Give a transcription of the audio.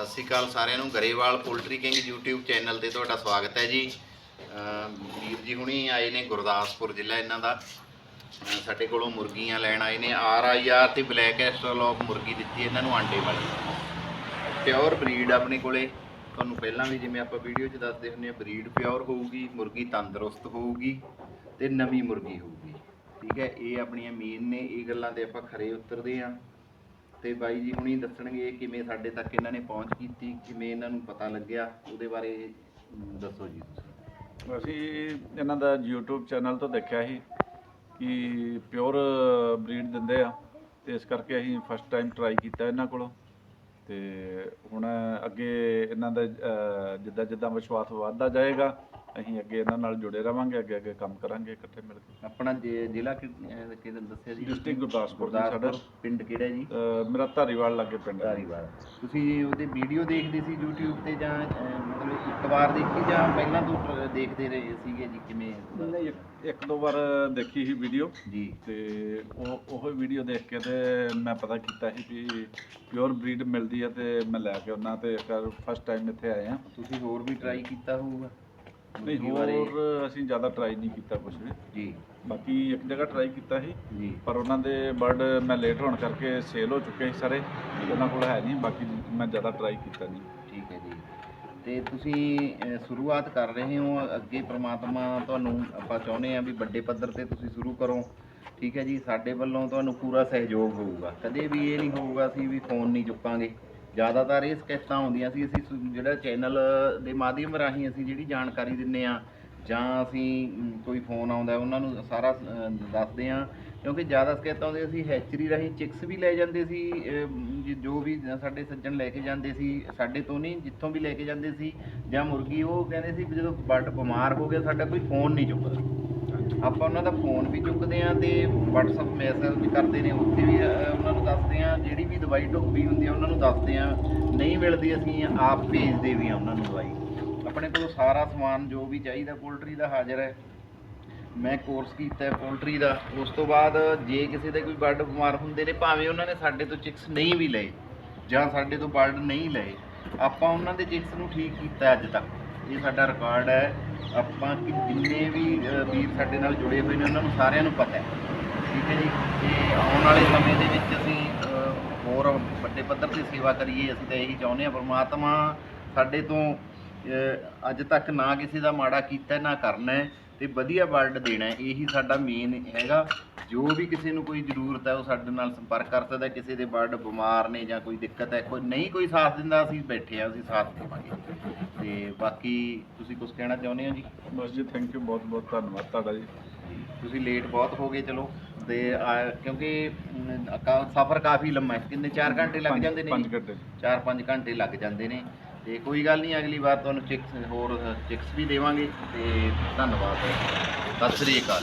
ਸਤਿ ਸ਼੍ਰੀ ਅਕਾਲ ਸਾਰਿਆਂ ਨੂੰ, Grewal poultry king YouTube channel ਤੇ ਤੁਹਾਡਾ ਸਵਾਗਤ ਹੈ ਜੀ। ਵੀਰ ਜੀ ਹੁਣੀ ਆਏ ਨੇ ਗੁਰਦਾਸਪੁਰ ਜ਼ਿਲ੍ਹਾ ਇਹਨਾਂ ਦਾ। ਸਾਡੇ ਕੋਲੋਂ ਮੁਰਗੀਆਂ ਲੈਣ ਆਏ ਨੇ। ਆਰ ਆਈ ਆਰ ਤੇ ਬਲੈਕ ਐਸਟਰਲੋਪ ਮੁਰਗੀ ਦਿੱਤੀ ਇਹਨਾਂ ਨੂੰ ਆਂਡੇ ਵਾਲੀ। ਪਿਓਰ ਬਰੀਡ ਆਪਣੇ ਕੋਲੇ। ਤੁਹਾਨੂੰ ਪਹਿਲਾਂ ਵੀ ਜਿਵੇਂ ਆਪਾਂ ਵੀਡੀਓ 'ਚ ਦੱਸਦੇ ਹੁੰਦੇ ਆ ਬਰੀਡ ਪਿਓਰ ਹੋਊਗੀ, ਮੁਰਗੀ ਤੰਦਰੁਸਤ ਹੋਊਗੀ ਤੇ ਨਵੀਂ ਮੁਰਗੀ ਹੋਊਗੀ। ਠੀਕ ਹੈ, ਇਹ ਆਪਣੀਆਂ ਮੇਨ ਨੇ, ਇਹ ਗੱਲਾਂ ਤੇ ਆਪਾਂ ਖਰੇ ਉਤਰਦੇ ਆ ਤੇ ਬਾਈ ਜੀ ਹੁਣੀ ਦੱਸਣਗੇ ਕਿਵੇਂ ਸਾਡੇ ਤੱਕ ਇਹਨਾਂ ਨੇ ਪਹੁੰਚ ਕੀਤੀ, ਕਿਵੇਂ ਇਹਨਾਂ ਨੂੰ ਪਤਾ ਲੱਗਿਆ, ਉਹਦੇ ਬਾਰੇ ਦੱਸੋ ਜੀ ਅਸੀਂ ਇਹਨਾਂ ਦਾ YouTube ਚੈਨਲ ਤੋਂ ਦੇਖਿਆ ਸੀ ਕਿ ਪਿਓਰ ਬਰੀਡ ਦਿੰਦੇ ਆ, ਤੇ ਇਸ ਕਰਕੇ ਅਸੀਂ ਫਸਟ ਟਾਈਮ ਟਰਾਈ ਕੀਤਾ ਇਹਨਾਂ ਕੋਲੋਂ। ਤੇ ਹੁਣ ਅੱਗੇ ਇਹਨਾਂ ਦਾ ਜਿੱਦਾਂ ਜਿੱਦਾਂ ਵਿਸ਼ਵਾਸ ਵੱਧਦਾ ਜਾਏਗਾ ਅਸੀਂ ਅੱਗੇ ਇਹਨਾਂ ਨਾਲ ਜੁੜੇ ਰਵਾਂਗੇ ਅੱਗੇ ਅੱਗੇ ਕੰਮ ਕਰਾਂਗੇ ਇਕੱਠੇ ਮਿਲ ਕੇ। ਆਪਣਾ ਜ਼ਿ- ਜ਼ਿਲ੍ਹਾ ਕਿ ਅਹ, ਕਿਹਦਾ ਦੱਸਿਆ ਜੀ? ਡਿਸਟ੍ਰਿਕਟ ਗੁਰਦਾਸਪੁਰ ਦੀ ਸਾਡਾ। ਪਿੰਡ ਕਿਹੜਾ ਜੀ? ਅਹ, ਮੇਰਾ ਧਾਰੀਵਾਲ ਲੱਗੇ ਪਿੰਡ ਹੈ। ਧਾਰੀਵਾਲ। ਤੁਸੀਂ ਉਹਦੇ ਵੀਡੀਓ ਦੇਖਦੇ ਸੀ YouTube ਤੇ ਜਾਂ ਅਹ, ਮਤਲਬ ਇੱਕ ਵਾਰ ਦੇਖੀ ਜਾਂ ਪਹਿਲਾਂ ਤੋਂ ਦੇਖਦੇ ਰਹੇ ਸੀਗੇ ਜੀ ਕਿਵੇਂ? ਨਹੀਂ ਇੱਕ- ਇੱਕ ਦੋ ਵਾਰ ਦੇਖੀ ਸੀ ਵੀਡੀਓ। ਜੀ। ਤੇ ਉਹ ਉਹ ਵੀਡੀਓ ਦੇਖ ਕੇ ਤੇ ਮੈਂ ਪਤਾ ਕੀਤਾ ਸੀ ਵੀ ਪਿਓਰ ਬਰੀਡ ਮਿਲਦੀ ਹੈ ਤੇ ਮੈਂ ਲੈ ਕੇ ਉਹਨਾਂ ਤੇ ਫਸਟ ਟਾਈਮ ਇੱਥੇ ਆਏ ਆ ਤੁਸੀਂ ਹੋਰ ਵੀ ਟਰਾਈ ਕੀਤਾ ਹੋਊਗਾ। ਨਹੀਂ? ਹੋਰ ਅਸੀਂ ਜ਼ਿਆਦਾ ਟਰਾਈ ਨਹੀਂ ਕੀਤਾ ਕੁਝ ਵੀ। ਜੀ। ਬਾਕੀ ਇੱਕ ਜਗ੍ਹਾ ਟਰਾਈ ਕੀਤਾ ਸੀ ਜੀ। ਪਰ ਉਹਨਾਂ ਦੇ ਬਰਡ ਮੈਂ ਲੇਟ ਹੋਣ ਕਰਕੇ ਸੇਲ ਹੋ ਚੁੱਕੇ ਸੀ ਸਾਰੇ ਉਹਨਾਂ ਕੋਲ ਹੈ ਨਹੀਂ ਬਾਕੀ ਮੈਂ ਜ਼ਿਆਦਾ ਟਰਾਈ ਕੀਤਾ ਨਹੀਂ। ਠੀਕ ਹੈ ਜੀ। ਤੇ ਤੁਸੀਂ ਅਹ, ਸ਼ੁਰੂਆਤ ਕਰ ਰਹੇ ਹੋ ਅੱਗੇ ਪ੍ਰਮਾਤਮਾ ਤੁਹਾਨੂੰ ਆਪਾਂ ਚਾਹੁੰਦੇ ਆ ਵੀ ਵੱਡੇ ਪੱਧਰ ਤੇ ਤੁਸੀਂ ਸ਼ੁਰੂ ਕਰੋ। ਠੀਕ ਹੈ ਜੀ ਸਾਡੇ ਵੱਲੋਂ ਤੁਹਾਨੂੰ ਪੂਰਾ ਸਹਿਯੋਗ ਹੋਊਗਾ। ਕਦੇ ਵੀ ਇਹ ਨਹੀਂ ਹੋਊਗਾ ਅਸੀਂ ਵੀ ਫੋਨ ਨਹੀਂ ਚੁੱਕਾਂਗੇ। ਜ਼ਿਆਦਾਤਰ ਇਹ ਸ਼ਿਕਾਇਤਾਂ ਆਉਂਦੀਆਂ ਸੀ ਅਸੀਂ ਸੁ- ਜਿਹੜਾ ਚੈਨਲ ਦੇ ਮਾਧਿਅਮ ਰਾਹੀਂ ਅਸੀਂ ਜਿਹੜੀ ਜਾਣਕਾਰੀ ਦਿੰਨੇ ਆ ਜਾਂ ਅਸੀਂ ਅਮ, ਕੋਈ ਫੋਨ ਆਉਂਦਾ ਉਹਨਾਂ ਨੂੰ ਸਾਰਾ ਅਹ, ਦੱਸਦੇ ਆ ਕਿਉਂਕਿ ਜ਼ਿਆਦਾ ਸ਼ਿਕਾਇਤਾਂ ਆਉਂਦੀਆਂ ਸੀ ਹੈਚਰੀ ਰਾਹੀਂ ਚਿਕਸ ਵੀ ਲੈ ਜਾਂਦੇ ਸੀ ਅਮ, ਜ- ਜੋ ਵੀ ਸਾਡੇ ਸੱਜਣ ਲੈ ਕੇ ਜਾਂਦੇ ਸੀ ਸਾਡੇ ਤੋਂ ਨਹੀਂ ਜਿੱਥੋਂ ਵੀ ਲੈ ਕੇ ਜਾਂਦੇ ਸੀ ਜਾਂ ਮੁਰਗੀ ਉਹ ਕਹਿੰਦੇ ਸੀ ਵੀ ਜਦੋਂ ਬਰਡ ਬਿਮਾਰ ਹੋ ਗਿਆ ਸਾਡਾ ਕੋਈ ਫੋਨ ਨਹੀਂ ਚੁੱਕਦਾ। ਆਪਾਂ ਉਹਨਾਂ ਦਾ ਫੋਨ ਵੀ ਚੁੱਕਦੇ ਆ ਤੇ WhatsApp ਮੈਸੇਜ ਵੀ ਕਰਦੇ ਨੇ, ਉੱਥੇ ਵੀ ਉਹਨਾਂ ਨੂੰ ਦੱਸਦੇ ਆ ਜਿਹੜੀ ਵੀ ਦਵਾਈ ਢੁਕਵੀ ਹੁੰਦੀ ਆ, ਉਹਨਾਂ ਨੂੰ ਦੱਸਦੇ ਆ ਨਹੀਂ ਮਿਲਦੀ ਅਸੀਂ ਆਪ ਭੇਜਦੇ ਵੀ ਆ ਉਹਨਾਂ ਨੂੰ ਦਵਾਈ। ਆਪਣੇ ਕੋਲ ਸਾਰਾ ਸਮਾਨ ਜੋ ਵੀ ਚਾਹੀਦਾ, ਪੋਲਟਰੀ ਦਾ ਹਾਜ਼ਰ ਹੈ। ਮੈਂ ਕੋਰਸ ਕੀਤਾ ਹੈ ਪੋਲਟਰੀ ਦਾ। ਉਸ ਤੋਂ ਬਾਅਦ ਜੇ ਕਿਸੇ ਦੇ ਕੋਈ ਬਰਡ ਬਿਮਾਰ ਹੁੰਦੇ ਨੇ, ਭਾਵੇਂ ਉਹਨਾਂ ਨੇ ਸਾਡੇ ਤੋਂ ਚਿਕਸ ਨਹੀਂ ਵੀ ਲਏ, ਜਾਂ ਸਾਡੇ ਤੋਂ ਬਰਡ ਨਹੀਂ ਲਏ, ਆਪਾਂ ਉਹਨਾਂ ਦੇ ਚਿਕਸ ਨੂੰ ਠੀਕ ਕੀਤਾ ਅੱਜ ਤੱਕ। ਇਹ ਸਾਡਾ ਰਿਕਾਰਡ ਹੈ। ਆਪਾਂ ਕਿ ਜਿੰਨੇ ਵੀ ਵੀਰ ਸਾਡੇ ਨਾਲ ਜੁੜੇ ਹੋਏ ਨੇ, ਉਹਨਾਂ ਨੂੰ ਸਾਰਿਆਂ ਨੂੰ ਪਤਾ ਹੈ। ਠੀਕ ਹੈ ਜੀ? ਤੇ ਆਉਣ ਵਾਲੇ ਸਮੇਂ ਦੇ ਵਿੱਚ ਅਸੀਂ ਹੋਰ ਵੱਡੇ ਪੱਧਰ ਤੇ ਸੇਵਾ ਕਰੀਏ, ਅਸੀਂ ਤਾਂ ਇਹੀ ਚਾਹੁੰਦੇ ਹਾਂ, ਪਰਮਾਤਮਾ ਸਾਡੇ ਤੋਂ ਅੱਜ ਤੱਕ ਨਾ ਕਿਸੇ ਦਾ ਮਾੜਾ ਕੀਤਾ, ਨਾ ਕਰਨਾ ਤੇ ਵਧੀਆ ਵਰਡ ਦੇਣਾ ਹੈ ਇਹੀ ਸਾਡਾ ਮੇਨ ਹੈਗਾ। ਜੋ ਵੀ ਕਿਸੇ ਨੂੰ ਕੋਈ ਜ਼ਰੂਰਤ ਹੈ ਉਹ ਸਾਡੇ ਨਾਲ ਸੰਪਰਕ ਕਰ ਸਕਦਾ ਹੈ। ਕਿਸੇ ਦੇ ਬਰਡ ਬਿਮਾਰ ਨੇ ਜਾਂ ਕੋਈ ਦਿੱਕਤ ਹੈ ਕੋਈ ਨਹੀਂ ਕੋਈ ਸਾਥ ਦਿੰਦਾ ਅਸੀਂ ਬੈਠੇ ਆ ਅਸੀਂ ਸਾਥ ਦੇਵਾਂਗੇ। ਤੇ ਬਾਕੀ ਤੁਸੀਂ ਕੁਝ ਕਹਿਣਾ ਚਾਹੁੰਦੇ ਹੋ ਜੀ? ਬਸ ਜੀ ਥੈਂਕ ਯੂ ਬਹੁਤ ਬਹੁਤ ਧੰਨਵਾਦ ਤੁਹਾਡਾ ਜੀ। ਤੁਸੀਂ ਲੇਟ ਬਹੁਤ ਹੋ ਗਏ ਚਲੋ। ਤੇ ਆ, ਕਿਉਂਕਿ ਸਫ਼ਰ ਕਾਫੀ ਲੰਮਾ ਹੈ। ਕਿੰਨੇ 4 ਘੰਟੇ ਲੱਗ ਜਾਂਦੇ ਨੇ ਪੰਜ ਜੀ? ਘੰਟੇ। ਚਾਰ ਪੰਜ ਘੰਟੇ ਲੱਗ ਜਾਂਦੇ ਨੇ। ਤੇ ਕੋਈ ਗੱਲ ਨਹੀਂ, ਅਗਲੀ ਵਾਰ ਤੁਹਾਨੂੰ ਚਿਕਸ, ਹੋਰ ਚਿਕਸ ਵੀ ਦੇਵਾਂਗੇ ਤੇ ਧੰਨਵਾਦ। ਸਤਿ ਸ੍ਰੀ ਅਕਾਲ।